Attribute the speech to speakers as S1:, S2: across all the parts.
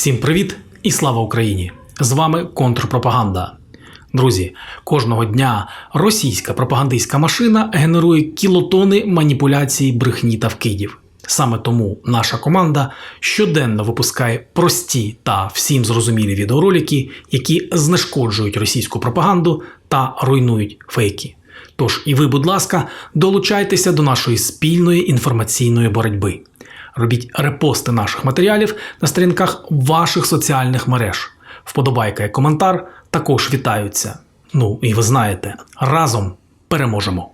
S1: Всім привіт і слава Україні! З вами контрпропаганда. Друзі, кожного дня російська пропагандистська машина генерує кілотони маніпуляцій, брехні та вкидів. Саме тому наша команда щоденно випускає прості та всім зрозумілі відеоролики, які знешкоджують російську пропаганду та руйнують фейки. Тож і ви, будь ласка, долучайтеся до нашої спільної інформаційної боротьби. Робіть репости наших матеріалів на сторінках ваших соціальних мереж. Вподобайка і коментар також вітаються. Ну і ви знаєте, разом переможемо.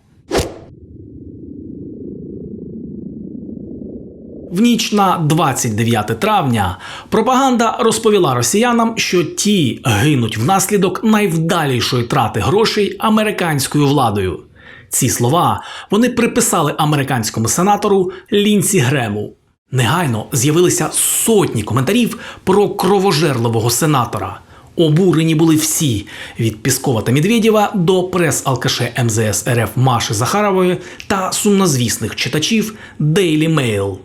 S1: В ніч на 29 травня пропаганда розповіла росіянам, що ті гинуть внаслідок найвдалішої трати грошей американською владою. Ці слова вони приписали американському сенатору Лінсі Грему. Негайно з'явилися сотні коментарів про кровожерливого сенатора. Обурені були всі від Піскова та Медведєва до прес-алкаше МЗС РФ Маші Захарової та сумнозвісних читачів Daily Mail.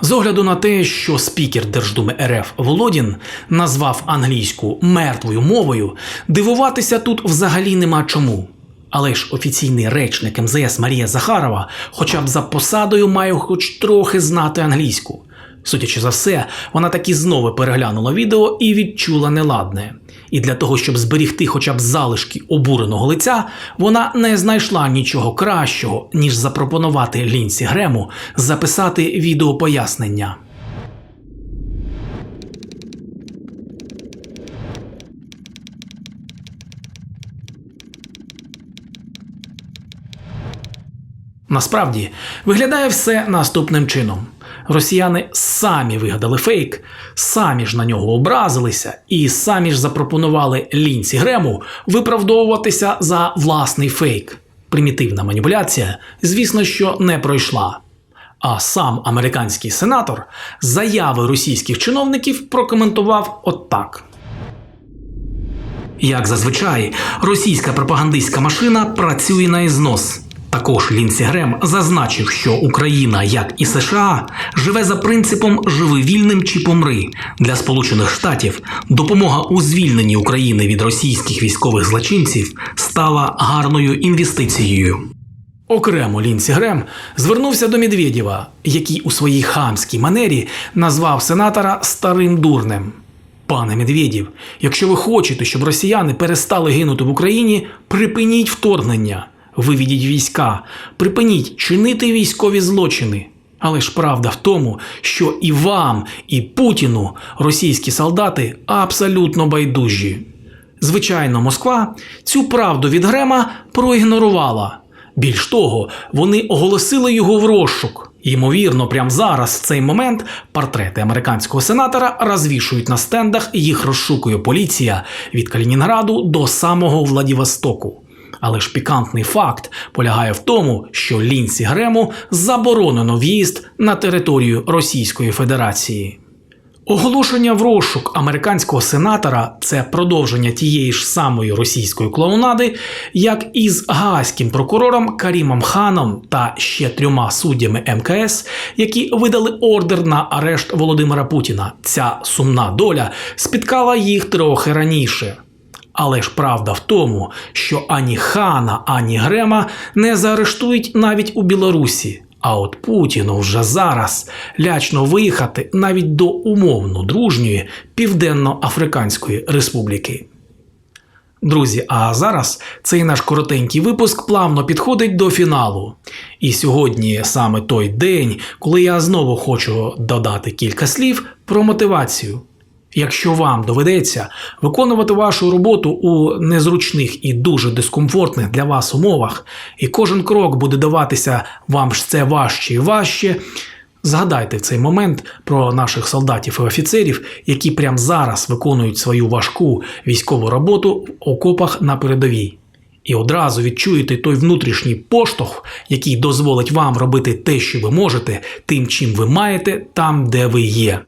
S1: З огляду на те, що спікер Держдуми РФ Володін назвав англійську мертвою мовою, дивуватися тут взагалі нема чому. Але ж офіційний речник МЗС Марія Захарова, хоча б за посадою, має хоч трохи знати англійську. Судячи за все, вона таки знову переглянула відео і відчула неладне. І для того, щоб зберігти хоча б залишки обуреного лиця, вона не знайшла нічого кращого, ніж запропонувати Лінсі Грему записати відеопояснення. Насправді виглядає все наступним чином. Росіяни самі вигадали фейк, самі ж на нього образилися і самі ж запропонували лінці Грему виправдовуватися за власний фейк. Примітивна маніпуляція, звісно, що не пройшла. А сам американський сенатор заяви російських чиновників прокоментував отак. Як зазвичай, російська пропагандистська машина працює на ізнос. Також Лінсі Грем зазначив, що Україна, як і США, живе за принципом живи вільним чи помри для Сполучених Штатів. Допомога у звільненні України від російських військових злочинців стала гарною інвестицією. Окремо Лінсі Грем звернувся до Медведєва, який у своїй хамській манері назвав сенатора старим дурнем. Пане Медведєв, якщо ви хочете, щоб росіяни перестали гинути в Україні, припиніть вторгнення. Виведіть війська, припиніть чинити військові злочини. Але ж правда в тому, що і вам, і Путіну російські солдати абсолютно байдужі. Звичайно, Москва цю правду від Грема проігнорувала. Більш того, вони оголосили його в розшук. Ймовірно, прямо зараз, в цей момент, портрети американського сенатора розвішують на стендах, їх розшукує поліція від Калінінграду до самого Владивостоку. Але ж пікантний факт полягає в тому, що Лінсі Грему заборонено в'їзд на територію Російської Федерації. Оголошення в розшук американського сенатора це продовження тієї ж самої російської клоунади, як із гаазьким прокурором Карімом Ханом та ще трьома суддями МКС, які видали ордер на арешт Володимира Путіна. Ця сумна доля спіткала їх трохи раніше. Але ж правда в тому, що ані хана, ані Грема не заарештують навіть у Білорусі. А от Путіну вже зараз лячно виїхати навіть до умовно дружньої Південно-Африканської Республіки. Друзі, а зараз цей наш коротенький випуск плавно підходить до фіналу. І сьогодні саме той день, коли я знову хочу додати кілька слів про мотивацію. Якщо вам доведеться виконувати вашу роботу у незручних і дуже дискомфортних для вас умовах, і кожен крок буде даватися вам ж це важче і важче, згадайте в цей момент про наших солдатів і офіцерів, які прямо зараз виконують свою важку військову роботу в окопах на передовій. І одразу відчуєте той внутрішній поштовх, який дозволить вам робити те, що ви можете, тим, чим ви маєте, там, де ви є.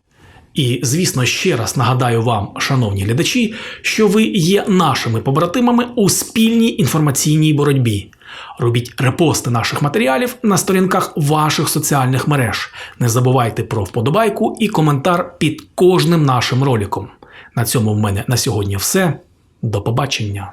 S1: І, звісно, ще раз нагадаю вам, шановні глядачі, що ви є нашими побратимами у спільній інформаційній боротьбі. Робіть репости наших матеріалів на сторінках ваших соціальних мереж. Не забувайте про вподобайку і коментар під кожним нашим роликом. На цьому в мене на сьогодні все. До побачення.